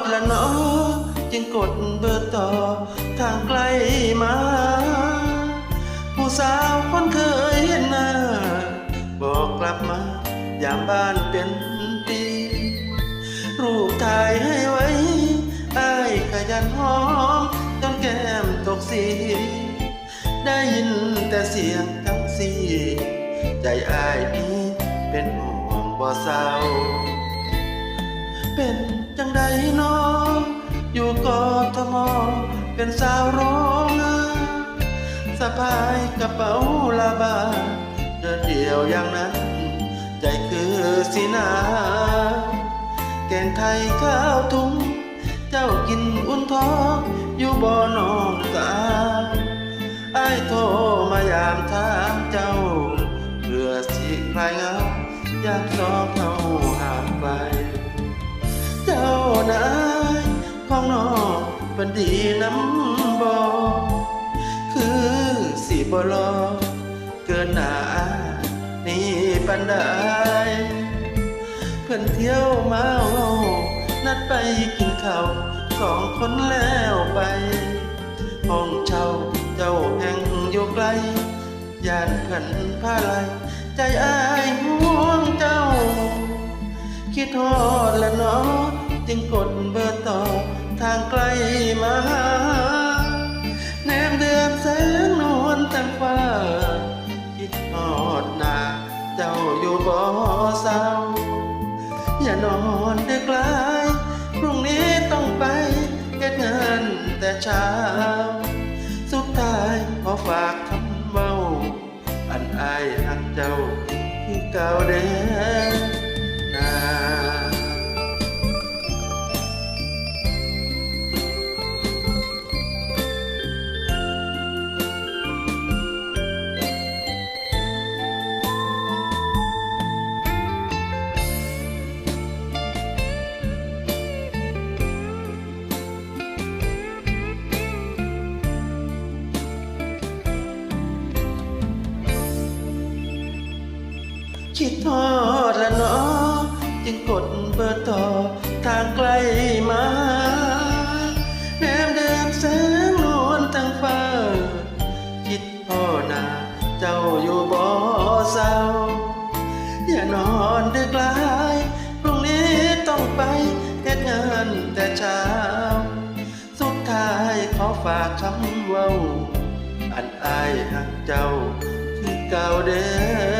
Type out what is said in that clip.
ดละเนาะจึงกดเบอร์ต่อทางไกลมา ผู้สาวคนเคยเห็นหน้า บอกกลับมายามบ้านเป็นปีรูปถ่ายให้ไว้อ้ขยันหอมจนแก้มตกสี ได้ยินแต่เสียงทั้งสี่ใจอ้ายนี้เป็นห่วงบ่เศร้าเป็น จังใดน้อง อยู่กอทมเป็นสาวโรงงานสะพายกระเป๋าลาบาเดินเดียวอย่างนั้น ใจคือสีนาแกงไทยข้าวทุงเจ้ากินอุ่นท้องอยู่บ่อนองสาไอ้โทรมายามถามเจ้า องนองเป็นดีน้ำบอคือสีบรอเกินหนานี่ปันไดเพื่อนเที่ยวมาเว้านัดไปกินข้าวสองคนแล้วไป ห้องเช่าเจ้าแห่งอยู่ไกลยานเพื่อนพาไหลใจอ้ายห่วงเจ้า คิดทอดและเนอจึงกดเบอร์ต่อางไกลมาหาแนมเดือนแสงนวลแต่ฟ้า คิดทอดนาเจ้าอยู่บ่เศร้า อย่านอนดึกลายพรุ่งนี้ต้องไปเก็บงานแต่เช้า สุดท้ายขอฝากคำเมา อันอายหักเจ้าคือเก่าเด้อ คิดทอดละเนาะจึงกดเบอร์ต่อทางไกลมาแนมเดินแสงนวลทางฟ้า คิดพ่อนาเจ้าอยู่บ่เศร้า อย่านอนดึกลายพรุ่งนี้ต้องไปเฮ็ดงานแต่เช้า สุดท้ายขอฝากคำเว้าอันอายหักเจ้าคือเก่าเด้อ